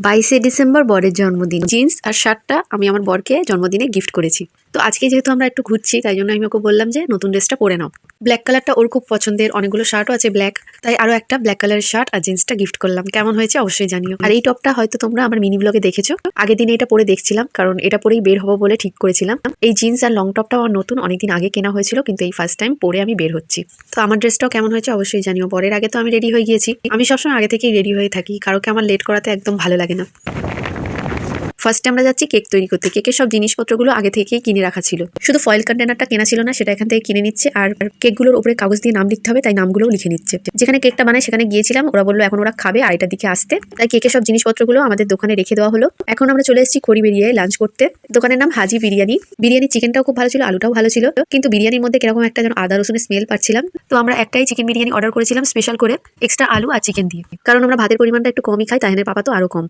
বাইশে ডিসেম্বর বরের জন্মদিন। জিন্স আর শার্টটা আমি আমার বরকে জন্মদিনে গিফট করেছি। তো আজকে যেহেতু আমরা একটু ঘুরছি, তাই জন্য আমি ওকে বললাম যে নতুন ড্রেসটা পরে নাও। ব্ল্যাক কালারটা ওর খুব পছন্দের। অনেকগুলো শার্টও আছে ব্ল্যাক তাই আরও একটা ব্ল্যাক কালারের শার্ট আর জিন্সটা গিফট করলাম। কেমন হয়েছে অবশ্যই জানিও। আর এই টপটা হয়তো তোমরা আমার মিনি ব্লগে দেখেছ। আগের দিনে এটা পরে দেখছিলাম, কারণ এটা পরেই বের হব বলে ঠিক করেছিলাম। এই জিন্স আর লং টপটাও আমার নতুন, অনেকদিন আগে কেনা হয়েছিল, কিন্তু এই ফার্স্ট টাইম পরে আমি বের হচ্ছি। তো আমার ড্রেসটাও কেমন হয়েছে অবশ্যই জানিও। পরের আগে তো আমি রেডি হয়ে গিয়েছি। আমি সবসময় আগে থেকেই রেডি হয়ে থাকি। কারোকে আমার লেট করাতে একদম ভালো লাগে না। ফার্স্টে আমরা যাচ্ছি কেক তৈরি করতে। কেকের সব জিনিসপত্রগুলো আগে থেকেই কিনে রাখা ছিল। শুধু ফয়েল কন্টেনারটা কেনা ছিল না, সেটা এখান থেকে কিনে নিচ্ছে। আর কেকগুলোর উপরে কাগজ দিয়ে নাম লিখতে হবে, তাই নামগুলোও লিখে নিচ্ছে। যেখানে কেকটা বানায় সেখানে গিয়েছিলাম, ওরা বলল এখন ওরা খাবে আড়াইটার দিকে আসতে। তাই কেকের সব জিনিসপত্রগুলো আমাদের দোকানে রেখে দেওয়া হলো। এখন আমরা চলে এসেছি খড়ি বেরিয়ে লাঞ্চ করতে। দোকানের নাম হাজি বিরিয়ানি। বিরিয়ানি চিকেনটাও খুব ভালো ছিল, আলুটাও ভালো ছিল। কিন্তু বিরিয়ানির মধ্যে কীরকম একটা যেন আদা, রসুনের স্মেল পাচ্ছিলাম। তো আমরা একটাই চিকেন বিরিয়ানি অর্ডার করেছিলাম স্পেশাল করে এক্সট্রা আলু আর চিকেন দিয়ে। কারণ আমরা ভাতের পরিমাণটা একটু কমই খাই, তাই পাপা তো আরও কম।